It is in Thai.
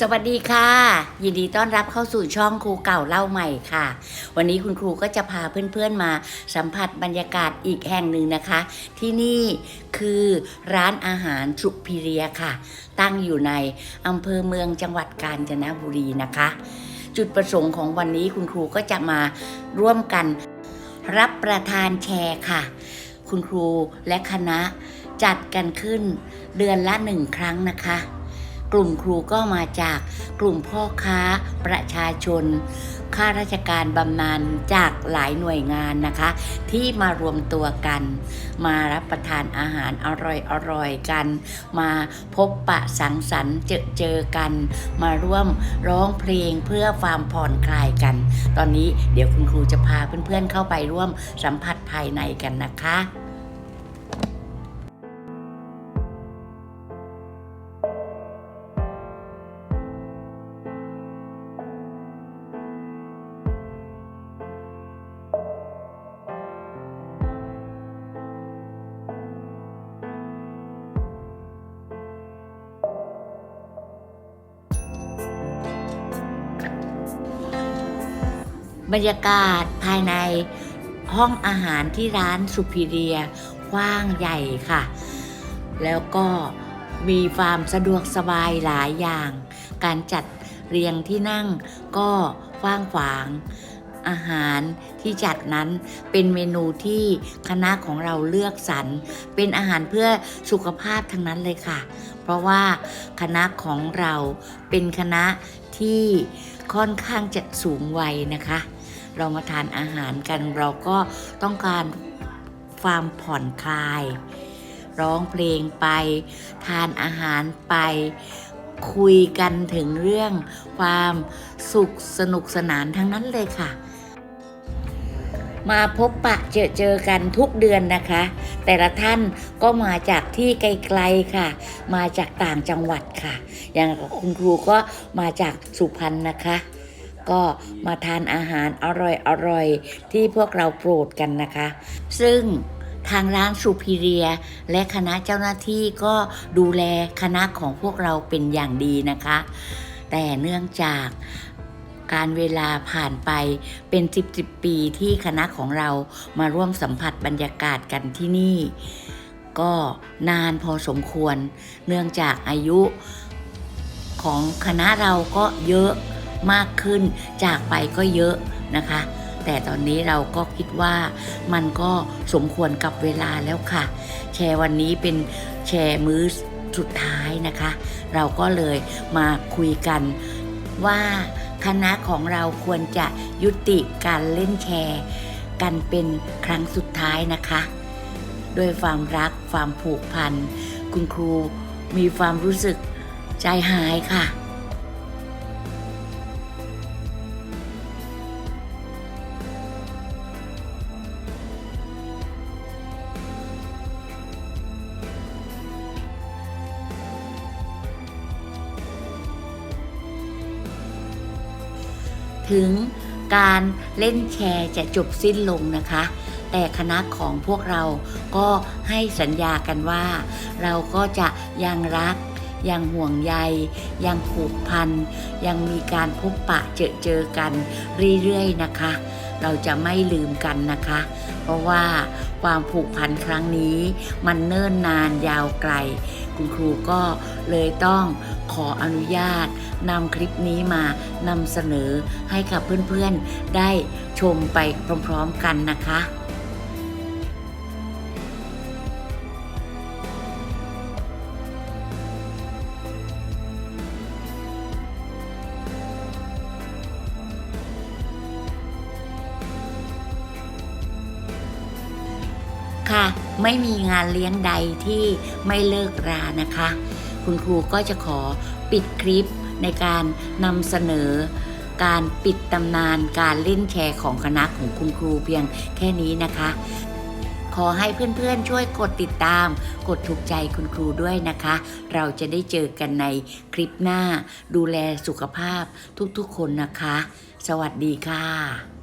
สวัสดีค่ะ ยินดีต้อนรับเข้าสู่ช่องครูเก่าเล่าใหม่ค่ะ วันนี้คุณครูก็จะพาเพื่อนๆมาสัมผัสบรรยากาศอีกแห่งหนึ่งนะคะ ที่นี่คือร้านอาหารสุพิเรียค่ะ ตั้งอยู่ในอำเภอเมืองจังหวัดกาญจนบุรีนะคะ จุดประสงค์ของวันนี้คุณครูก็จะมาร่วมกันรับประทานแชร์ค่ะ คุณครูและคณะจัดกันขึ้นเดือนละหนึ่งครั้งนะคะ กลุ่มครูก็มาจากกลุ่มพ่อค้าประชาชนข้าราชการบำนาญจากหลายหน่วยงานนะคะ ที่มารวมตัวกัน มารับประทานอาหารอร่อยๆกัน มาพบปะสังสรรค์เจอเจอกัน มาร่วมร้องเพลงเพื่อความผ่อนคลายกัน ตอนนี้เดี๋ยวคุณครูจะพาเพื่อนๆเข้าไปร่วมสัมผัสภายในกันนะคะ บรรยากาศภายในห้องอาหารที่ร้านสุพิเรียกว้างใหญ่ค่ะ แล้วก็มีความสะดวกสบายหลายอย่าง การจัดเรียงที่นั่งก็กว้างขวางอาหารที่จัดนั้นเป็นเมนูที่คณะของเราเลือกสรร เป็นอาหารเพื่อสุขภาพทั้งนั้นเลยค่ะ เพราะว่าคณะของเราเป็นคณะที่ค่อนข้างจะสูงวัยนะคะ เรามาทานอาหารกัน เราก็ต้องการความผ่อนคลาย ร้องเพลงไป ทานอาหารไป คุยกันถึงเรื่องความสุขสนุกสนานทั้งนั้นเลยค่ะ มาพบปะเจอเจอกันทุกเดือนนะคะ แต่ละท่านก็มาจากที่ไกลๆค่ะ มาจากต่างจังหวัดค่ะ อย่างคุณครูก็มาจากสุพรรณนะคะ ก็มาทานอาหารอร่อยๆที่พวกเราโปรดกันนะคะ ซึ่งทางร้านสุพีเรีย และคณะเจ้าหน้าที่ก็ดูแลคณะของพวกเราเป็นอย่างดีนะคะ แต่เนื่องจากการเวลาผ่านไปเป็น 10 10 ปีที่คณะของเรามาร่วมสัมผัสบรรยากาศกันที่นี่ ก็นานพอสมควร เนื่องจากอายุของคณะเราก็เยอะ มากขึ้น จากไปก็เยอะนะคะ แต่ตอนนี้เราก็คิดว่ามันก็สมควรกับเวลาแล้วค่ะ แชร์วันนี้เป็นแชร์มื้อสุดท้ายนะคะ เราก็เลยมาคุยกันว่าคณะของเราควรจะยุติการเล่นแชร์ กันเป็นครั้งสุดท้ายนะคะ ด้วยความรักความผูกพัน คุณครูมีความรู้สึกใจหายค่ะ ถึงการเล่นแชร์จะจบสิ้นลงนะคะ แต่คณะของพวกเราก็ให้สัญญากันว่า เราก็จะยังรัก ยังห่วงใย ยังผูกพัน ยังมีการพบปะเจอเจอกันเรื่อยๆนะคะ เราจะไม่ลืมกันนะคะ เพราะว่าความผูกพันครั้งนี้ มันเนิ่นนานยาวไกล คุณครูก็เลยต้อง ขออนุญาตนำคลิปนี้มานำเสนอให้กับเพื่อนๆได้ชมไปพร้อมๆกันนะคะค่ะไม่มีงานเลี้ยงใดที่ไม่เลิกรานะคะ คุณครูก็จะขอปิดคลิปในการนำเสนอการปิดตำนานการเล่นแชร์ของคณะของคุณครูเพียงแค่นี้นะคะ ขอให้เพื่อนๆช่วยกดติดตาม กดถูกใจคุณครูด้วยนะคะ เราจะได้เจอกันในคลิปหน้า ดูแลสุขภาพทุกๆคนนะคะ สวัสดีค่ะ